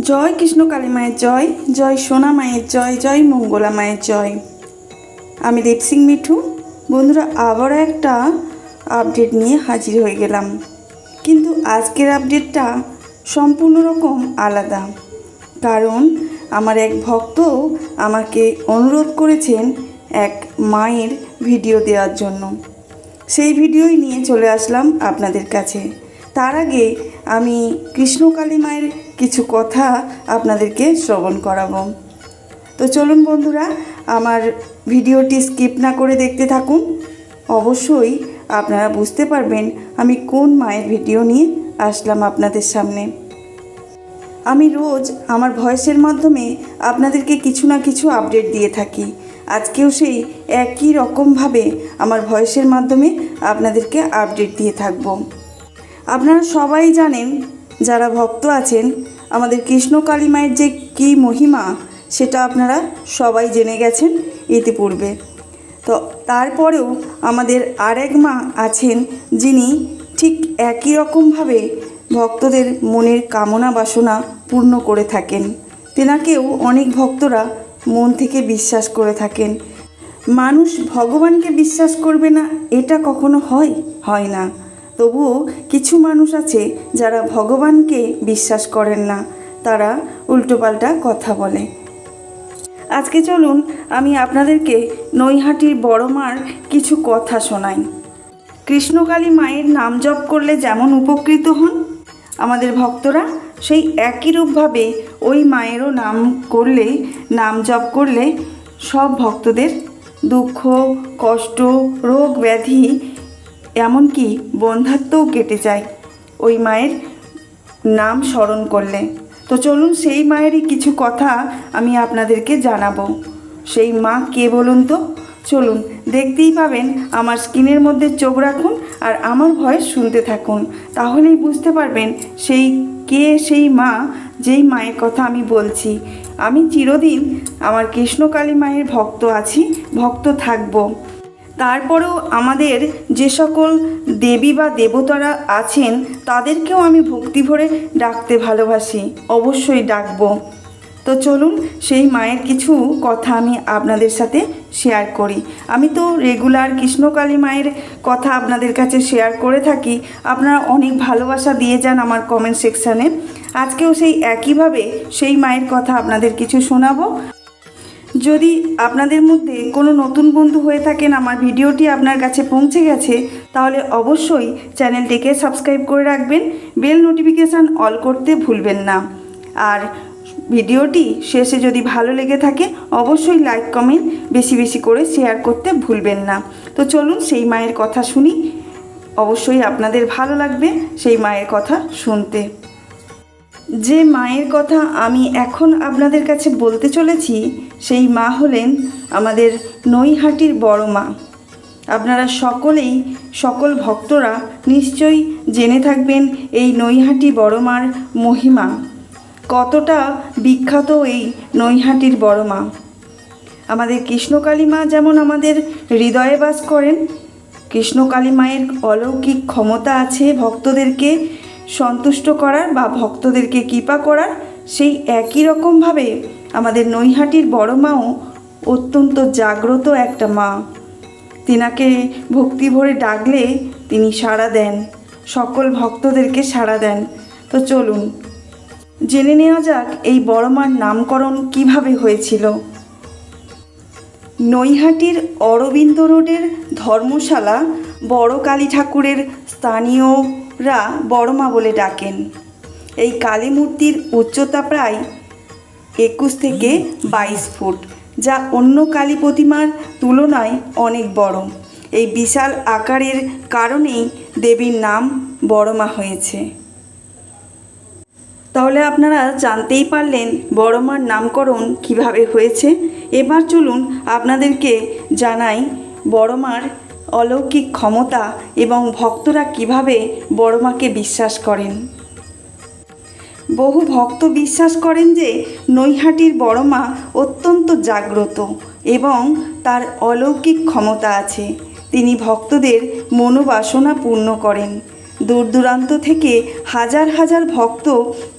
জয় কৃষ্ণ কালী মায়ের জয় জয় সোনা মায়ের জয় জয় মঙ্গলা মায়ের জয়। আমি দেবসিং মিঠু। বন্ধুরা, আবারও একটা আপডেট নিয়ে হাজির হয়ে গেলাম। কিন্তু আজকের আপডেটটা সম্পূর্ণ রকম আলাদা। কারণ আমার এক ভক্ত আমাকে অনুরোধ করেছেন এক মায়ের ভিডিও দেওয়ার জন্য। সেই ভিডিওই নিয়ে চলে আসলাম আপনাদের কাছে। তার আগে আমি কৃষ্ণকালী মায়ের কিছু কথা আপনাদেরকে শ্রবণ করাবো। তো চলুন বন্ধুরা, আমার ভিডিওটি স্কিপ না করে দেখতে থাকুন। অবশ্যই আপনারা বুঝতে পারবেন আমি কোন মায়ের ভিডিও নিয়ে আসলাম আপনাদের সামনে। আমি রোজ আমার ভয়েসের মাধ্যমে আপনাদেরকে কিছু না কিছু আপডেট দিয়ে থাকি। আজকেও সেই একই রকমভাবে আমার ভয়েসের মাধ্যমে আপনাদেরকে আপডেট দিয়ে থাকব। আপনারা সবাই জানেন, যারা ভক্ত আছেন আমাদের কৃষ্ণ কালী মায়ের যে কী মহিমা, সেটা আপনারা সবাই জেনে গেছেন ইতিপূর্বে। তো তারপরেও আমাদের আরেক মা আছেন, যিনি ঠিক একই রকমভাবে ভক্তদের মনের কামনা বাসনা পূর্ণ করে থাকেন। তেনাকেও অনেক ভক্তরা মন থেকে বিশ্বাস করে থাকেন। মানুষ ভগবানকে বিশ্বাস করবে না, এটা কখনো হয়? হয় না। তবুও কিছু মানুষ আছে যারা ভগবানকে বিশ্বাস করেন না। তারা উল্টোপাল্টা কথা বলে। আজকে চলুন আমি আপনাদেরকে নৈহাটির বড় মার কিছু কথা শোনাই। কৃষ্ণকালী মায়ের নাম জপ করলে যেমন উপকৃত হন, আমাদের ভক্তরা সেই একই রূপভাবে ওই মায়েরও নাম করলে, নাম জপ করলে সব ভক্তদের দুঃখ, কষ্ট, রোগ, ব্যাধি এমনকি বন্ধাত্মও কেটে যায়। ওই মায়ের নাম স্মরণ করলে। তো চলুন সেই মায়েরই কিছু কথা আমি আপনাদেরকে জানাব। সেই মা কে বলুন তো? চলুন, দেখতেই পাবেন আমার স্কিনের মধ্যে চোখ রাখুন আর আমার ভয়েস শুনতে থাকুন। তাহলেই বুঝতে পারবেন সেই কে, সেই মা যেই মায়ের কথা আমি বলছি। আমি চিরদিন আমার কৃষ্ণকালী মায়ের ভক্ত আছি, ভক্ত থাকব। তারপরেও আমাদের যে সকল দেবী বা দেবতারা আছেন, তাদেরকেও আমি ভক্তি ভরে ডাকতে ভালোবাসি। অবশ্যই ডাকবো। তো চলুন, সেই মায়ের কিছু কথা আমি আপনাদের সাথে শেয়ার করি। আমি তো রেগুলার কৃষ্ণকালী মায়ের কথা আপনাদের কাছে শেয়ার করে থাকি। আপনারা অনেক ভালোবাসা দিয়ে যান আমার কমেন্ট সেকশানে আজকেও সেই একইভাবে সেই মায়ের কথা আপনাদের কিছু শোনাবো। যদি আপনাদের মধ্যে কোনো নতুন বন্ধু হয়ে থাকেন, আমার ভিডিওটি আপনার কাছে পৌঁছে গেছে, তাহলে অবশ্যই চ্যানেলটিকে সাবস্ক্রাইব করে রাখবেন, বেল নোটিফিকেশান অল করতে ভুলবেন না। আর ভিডিওটি শেষে যদি ভালো লেগে থাকে, অবশ্যই লাইক, কমেন্ট বেশি বেশি করে শেয়ার করতে ভুলবেন না। তো চলুন সেই মায়ের কথা শুনি। অবশ্যই আপনাদের ভালো লাগবে সেই মায়ের কথা শুনতে। যে মায়ের কথা আমি এখন আপনাদের কাছে বলতে চলেছি, সেই মা হলেন আমাদের নৈহাটির বড় মা। আপনারা সকলেই, সকল ভক্তরা নিশ্চয়ই জেনে থাকবেন এই নৈহাটি বড় মার মহিমা। কতটা বিখ্যাত এই নৈহাটির বড় মা। আমাদের কৃষ্ণকালী মা যেমন আমাদের হৃদয়ে বাস করেন, কৃষ্ণকালী মায়ের অলৌকিক ক্ষমতা আছে ভক্তদেরকে সন্তুষ্ট করার বা ভক্তদেরকে কৃপা করার সেই একই রকমভাবে আমাদের নৈহাটির বড় মাও অত্যন্ত জাগ্রত একটা মা। তিনাকে ভক্তি ভরে ডাকলে তিনি সাড়া দেন, সকল ভক্তদেরকে সাড়া দেন। তো চলুন, জেনে নেওয়া যাক এই বড় মার নামকরণ কীভাবে হয়েছিল। নৈহাটির অরবিন্দ রোডের ধর্মশালা বড় কালী ঠাকুরের স্থানীয়রা বড়মা বলে ডাকেন। এই কালী মূর্তির উচ্চতা প্রায় একুশ থেকে বাইশ ফুট, যা অন্য কালী প্রতিমার তুলনায় অনেক বড়। এই বিশাল আকারের কারণেই দেবীর নাম বড়মা হয়েছে। তাহলে আপনারা জানতেই পারলেন বড়মার নামকরণ কীভাবে হয়েছে। এবার চলুন আপনাদেরকে জানাই বড় মার অলৌকিক ক্ষমতা এবং ভক্তরা কীভাবে বড় মাকে বিশ্বাস করেন? বহু ভক্ত বিশ্বাস করেন যে নৈহাটির বড় মা অত্যন্ত জাগ্রত এবং তার অলৌকিক ক্ষমতা আছে। তিনি ভক্তদের মনোবাসনা পূর্ণ করেন। দূর দূরান্ত থেকে হাজার হাজার ভক্ত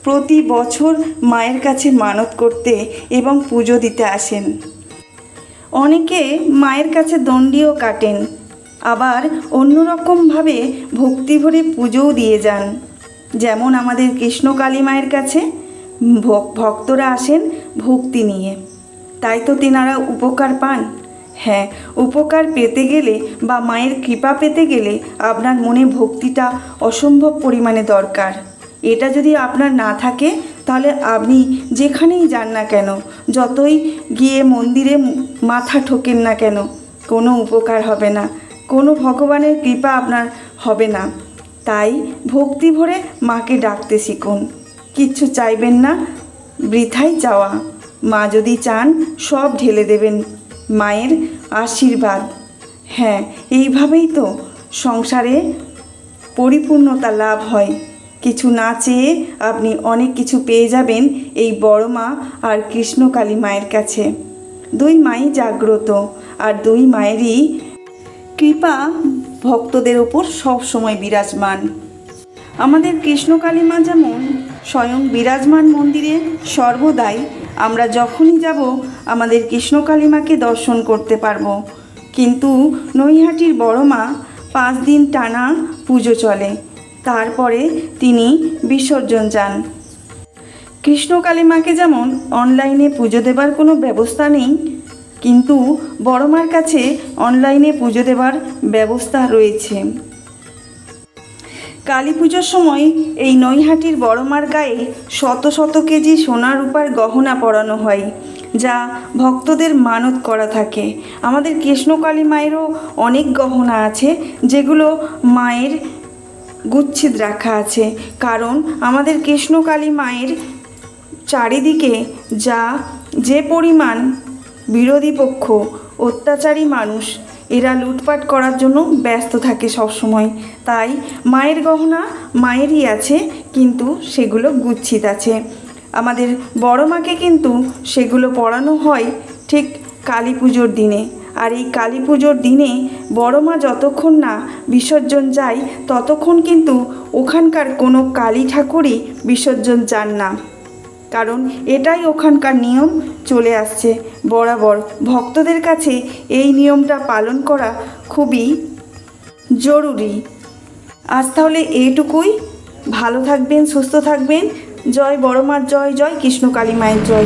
প্রতি বছর মায়ের কাছে মানত করতে এবং পুজো দিতে আসেন। অনেকে মায়ের কাছে দণ্ডিও কাটেন। আবার অন্যরকমভাবে ভক্তি ভরে পুজোও দিয়ে যান। যেমন আমাদের কৃষ্ণকালী মায়ের কাছে ভক- ভক্তরা আসেন ভক্তি নিয়ে। তাই তো তেনারা উপকার পান। হ্যাঁ উপকার পেতে গেলে বা মায়ের কৃপা পেতে গেলে আপনার মনে ভক্তিটা অসম্ভব পরিমাণে দরকার। এটা যদি আপনার না থাকে, তাহলে আপনি যেখানেই যান না কেন, যতই গিয়ে মন্দিরে মাথা ঠোকেন না কেন, কোনো উপকার হবে না। কোনো ভগবানের কৃপা আপনার হবে না। তাই ভক্তি ভরে মাকে ডাকতে শিখুন। কিচ্ছু চাইবেন না। বৃথাই চাওয়া। মা যদি চান, সব ঢেলে দেবেন। মায়ের আশীর্বাদ। হ্যাঁ এইভাবেই তো সংসারে পরিপূর্ণতা লাভ হয়। কিছু না চেয়ে আপনি অনেক কিছু পেয়ে যাবেন এই বড় মা আর কৃষ্ণকালী মায়ের কাছে। দুই মাই জাগ্রত, আর দুই মায়েরই কৃপা ভক্তদের ওপর সব সময় বিরাজমান। আমাদের কৃষ্ণকালী মা যেমন স্বয়ং বিরাজমান মন্দিরে সর্বদাই আমরা যখনই যাব, আমাদের কৃষ্ণকালী মাকে দর্শন করতে পারব। কিন্তু নৈহাটির বড় মা পাঁচ দিন টানা পুজো চলে। তারপরে তিনি বিসর্জন যান। কৃষ্ণকালী মাকে যেমন অনলাইনে পুজো দেবার কোনো ব্যবস্থা নেই কিন্তু বড় মার কাছে অনলাইনে পুজো দেবার ব্যবস্থা রয়েছে। কালী পুজোর সময় এই নৈহাটির বড়মার গায়ে শত শত কেজি সোনা রূপার গহনা পরানো হয়, যা ভক্তদের মানত করা থাকে। আমাদের কৃষ্ণকালী মায়েরও অনেক গহনা আছে, যেগুলো মায়ের গুচ্ছিত রাখা আছে। কারণ আমাদের কৃষ্ণকালী মায়ের চারিদিকে যা যে পরিমাণ বিরোধী পক্ষ, অত্যাচারী মানুষ, এরা লুটপাট করার জন্য ব্যস্ত থাকে সব সময় তাই মায়ের গহনা মায়েরই আছে, কিন্তু সেগুলো গুচ্ছিত আছে। আমাদের বড় মাকে কিন্তু সেগুলো পড়ানো হয় ঠিক কালী পুজোর দিনে। আর এই কালী পুজোর দিনে বড় মা যতক্ষণ না বিসর্জন যায়, ততক্ষণ কিন্তু ওখানকার কোনো কালী ঠাকুরই বিসর্জন যান না। কারণ এটাই ওখানকার নিয়ম, চলে আসছে। বরাবর ভক্তদের কাছে এই নিয়মটা পালন করা খুবই জরুরি। আজ তাহলে এইটুকুই। ভালো থাকবেন, সুস্থ থাকবেন। জয় বড়মার জয় জয় কৃষ্ণ কালী মায়ের জয়।